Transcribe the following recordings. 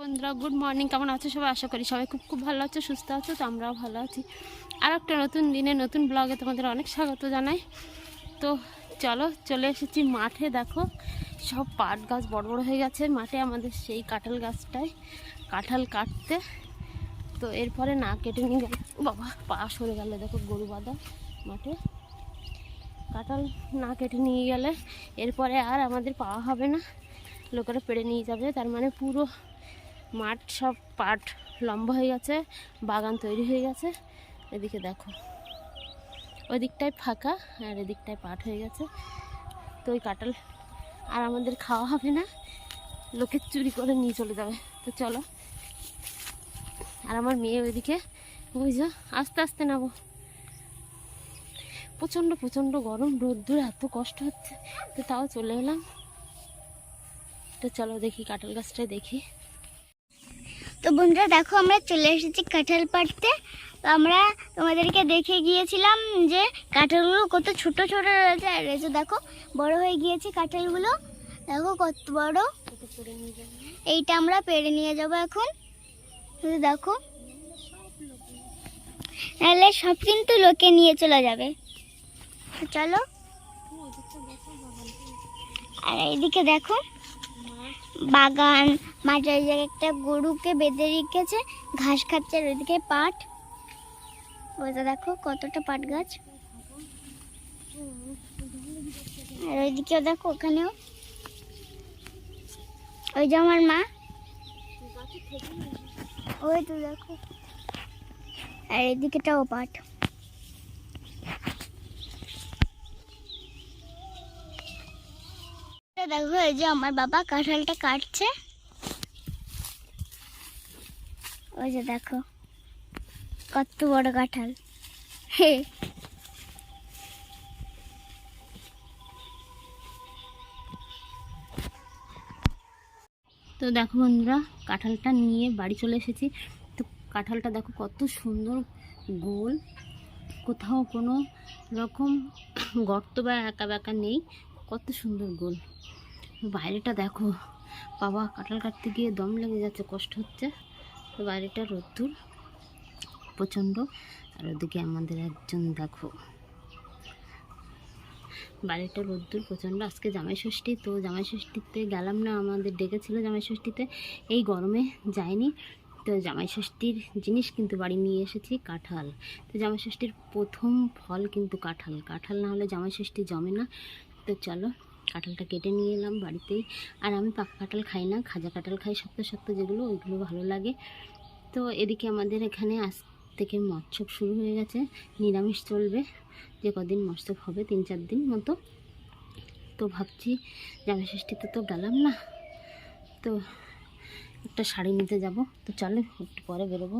বন্ধুরা good morning কেমন আছো সবাই? আশা করি সবাই খুব খুব ভালো আছো, সুস্থ আছো, তো আমরাও ভালো আছি। আর একটা নতুন দিনে, নতুন ব্লগে তোমাদের অনেক স্বাগত জানাই। তো চলো, চলে এসেছি মাঠে, দেখো। সব পাট গাছ বড় বড় হয়ে গেছে। মাঠে আমাদের সেই কাঁঠাল গাছটায় কাঁঠাল কাটতে। তো এরপরে না কেটে নিয়ে গেল। বাবা, পা সরে গেলে, দেখো গরু বাঁধা মাঠে। কাঁঠাল না কেটে নিয়ে গেলে এরপরে আর আমাদের পাওয়া হবে না। লোকেরা পেড়ে নিয়ে যাবে, তার মানে পুরো মাঠ সব পাট লম্বা হয়ে গেছে, বাগান তৈরি হয়ে গেছে। এদিকে দেখো ওই দিকটায় ফাঁকা আর এদিকটায় পাট হয়ে গেছে। তো ওই কাঁঠাল আর আমাদের খাওয়া হবে না, লোকে চুরি করে নিয়ে চলে যাবে। তো চলো, আর আমার মেয়ে ওইদিকে বুঝছ আস্তে আস্তে নাবো প্রচণ্ড প্রচণ্ড গরম রোদ্দুর এত কষ্ট হচ্ছে। তো তাও চলে এলাম। তো চলো দেখি কাঁঠাল গাছটাই দেখি। তো বন্ধুরা, দেখো আমরা চলে এসেছি কাঁঠাল পাড়তে। তো আমরা তোমাদেরকে দেখে গিয়েছিলাম যে কাঁঠালগুলো কত ছোট ছোট রয়েছে। আর যে দেখো, বড় হয়ে গিয়েছে কাঁঠালগুলো। দেখো কত বড়। এইটা আমরা পেড়ে নিয়ে যাব এখন। দেখো। নাহলে সব কিন্তু লোকে নিয়ে চলে যাবে। চলো। আর এইদিকে দেখো। বাগান ওই জায়গায় একটা গরুকে বেঁধে রেখেছে, ঘাস খাচ্ছে আর ওইদিকে পাট। ওইটা দেখো কতটা পাট গাছ। আর ওইদিকেও দেখো ওখানেও। ওই যে আমার মা। ওই তো দেখো। আর এদিকেটাও পাট। দেখো, এই যে আমার বাবা কাঁঠালটা কাটছে। ওই যে দেখো, কত বড় কাঁঠাল। হে। তো দেখো বন্ধুরা, কাঁঠালটা নিয়ে বাড়ি চলে এসেছি। তো কাঁঠালটা দেখো কত সুন্দর গোল। কোথাও কোনো রকম গর্ত বা একা বেঁকা নেই, কত সুন্দর গোল। বাইরেটা দেখো। বাবা কাঁঠাল কাটতে গিয়ে দম লেগে যাচ্ছে কষ্ট হচ্ছে। বাইরেটা রোদ্দুর, প্রচণ্ড। আর ওদিকে আমাদের একজন দেখো। বাইরেটা রোদ্দুর, প্রচণ্ড। আজকে জামাই ষষ্ঠী, তো জামাই ষষ্ঠীতে গেলাম না, আমাদের ডেকেছিল জামাই ষষ্ঠীতে। এই গরমে যায়নি তো জামাই ষষ্ঠীর জিনিস কিন্তু বাড়ি নিয়ে এসেছি, কাঁঠাল। তো জামাই ষষ্ঠীর প্রথম ফল কিন্তু কাঁঠাল। কাঁঠাল না হলে জামাই ষষ্ঠী জমে না। তো চলো কাঁঠালটা কেটে নিয়ে এলাম বাড়িতেই। আর আমি পাকা কাঁঠাল খাই না, খাজা কাঁঠাল খাই শক্ত শক্ত যেগুলো, ওইগুলো ভালো লাগে। তো এদিকে আমাদের এখানে আজ থেকে মৎস্য শুরু হয়ে গেছে, নিরামিষ চলবে। যে কদিন মৎস্য হবে, তিন চার দিন মতো। তো ভাবছি জামাই ষষ্ঠীতে তো গেলাম না। তো একটা শাড়ি নিতে যাব। তো চলো, একটু পরে বেরোবো।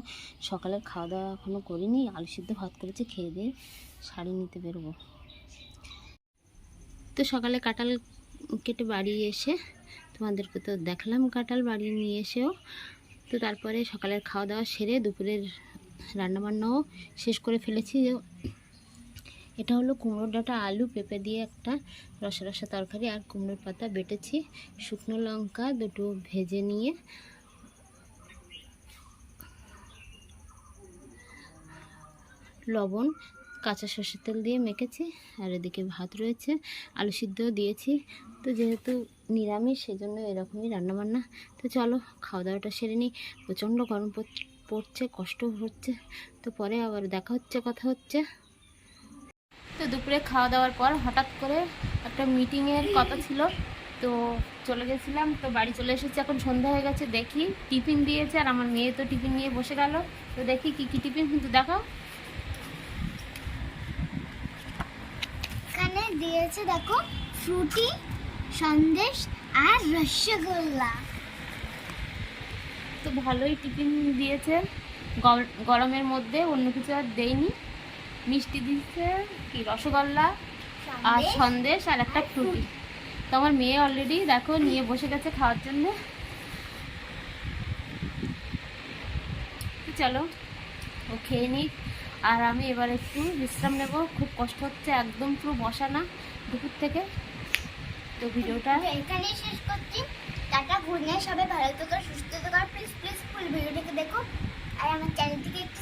সকালে খাওয়া দাওয়া এখনও করিনি, আলু সিদ্ধ ভাত করেছি, খেয়ে দিয়ে শাড়ি নিতে বেরোবো। তো সকালে কাঁঠাল কেটে বাড়ি এসে তোমাদেরকে তো দেখলাম কাঁঠাল বাড়ি নিয়ে এসেও। তো তারপরে সকালের খাওয়া দাওয়া সেরে দুপুরের রান্নাবান্নাও শেষ করে ফেলেছি। এটা হলো কুমড়োর ডাঁটা, আলু, পেঁপে দিয়ে একটা রসা রসা তরকারি আর কুমড়োর পাতা বেটেছি। শুকনো লঙ্কা দুটো ভেজে নিয়ে। লবণ কাঁচা সর্ষের তেল দিয়ে মেখেছি, আর এদিকে ভাত রয়েছে, আলু সিদ্ধও দিয়েছি। তো যেহেতু নিরামিষ সেই জন্য এরকমই রান্নাবান্না। তো চলো খাওয়া দাওয়াটা সেরে নিই। প্রচণ্ড গরম পড়- পড়ছে, কষ্ট হচ্ছে। তো পরে আবার দেখা হচ্ছে, কথা হচ্ছে। তো দুপুরে খাওয়া দাওয়ার পর হঠাৎ করে একটা মিটিংয়ের কথা ছিল। তো চলে গেছিলাম, তো বাড়ি চলে এসেছি, এখন সন্ধ্যা হয়ে গেছে, দেখি টিফিন দিয়েছে, আর আমার মেয়ে তো টিফিন নিয়ে বসে গেল। তো দেখি কি কি টিফিন, কিন্তু দেখাও এখানে দিয়েছে দেখো ফ্রুটি সন্দেশ আর রসগোল্লা। তো ভালোই টিফিন দিয়েছে। গর- গরমের মধ্যে অন্য কিছু আর দেয়নি মিষ্টি দিচ্ছে কি রসগোল্লা আর সন্দেশ আর একটা ফ্রুটি। তো আমার মেয়ে অলরেডি দেখো নিয়ে বসে গেছে খাওয়ার জন্য। চলো ও খেয়ে নিক। আর আমি এবার একটু বিশ্রাম নেব। খুব কষ্ট হচ্ছে, একদম পুরো বসা না দুপুর থেকে। তো ভিডিওটা এখানেই শেষ করছি। টাটা ঘুরে সবাই, ভালো থাকো, সুস্থ থাকো প্লিজ প্লিজ ফুল ভিডিওটাকে দেখো। আর আমার চ্যানেলটিকে একটু